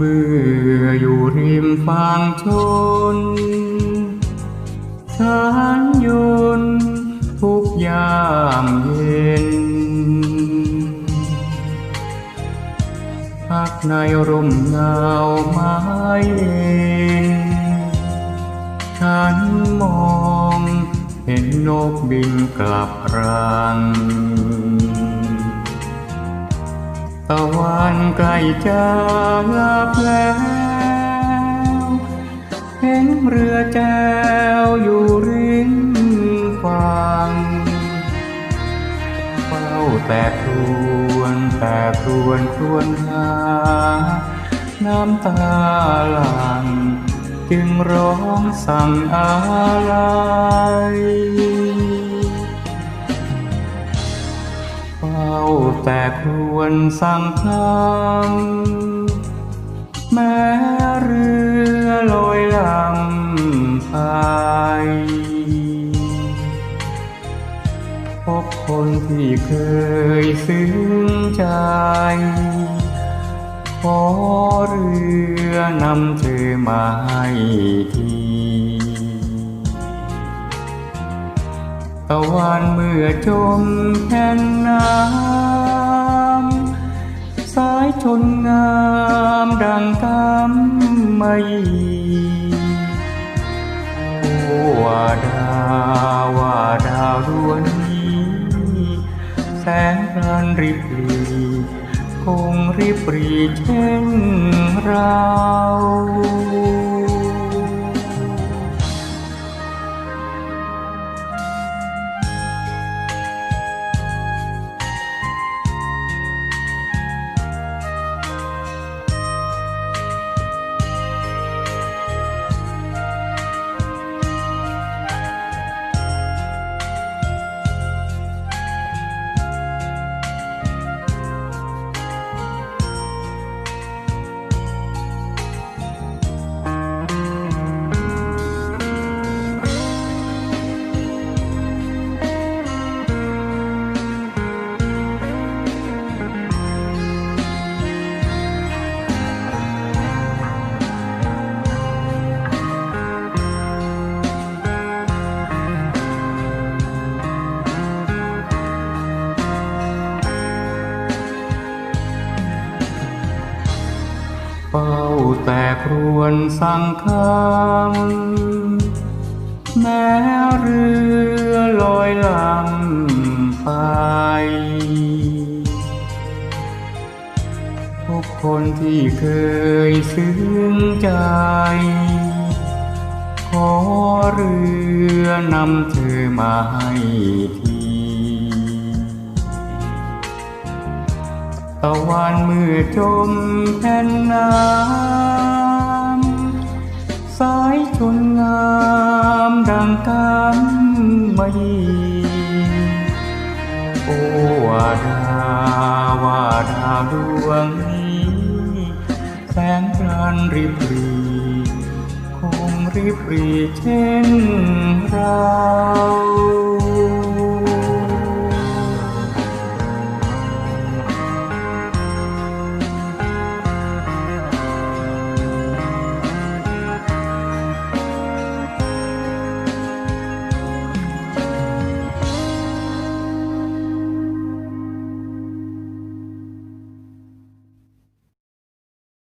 มื่ออยู่ริมฟังชนทานยนทุกยามเย็นพักในร่มเงาไม้เย็นฉันมองเห็นนกบินกลับรัง ตะวันใกล้จะลับแล้วเห็นเรือแจวอยู่ริมฝั่งเฝ้าแต่ครวนแต่ครวนครวนหาน้ำตาหลังจึงร้องสั่งอะไร เฝ้าแต่ครวนสั่งคำแม้เรือลอยลำไปพบคนที่เคยซึ้งใจ ขอเรือนำเธอมาให้ที ตะวันเมื่อจมแผ่นน้ำสายชนงามดังกำมะหยี่โอว่าดาว่าดาวดวงนี้แสงพลันริบรีคงริบรีเช่นเรา เฝ้าแต่ครวนสั่งคำแม้เรือลอยลำไป ทุกคนที่เคยซึ้งใจ ขอเรือนำเธอมาให้ที ตะวันเมื่อจมแผ่นน้ำสายชนงามดังกำมะหยี่โอ้วาดาวาดาวดวงนี้ แสงพลันริบรีคงริบรีเช่นเรา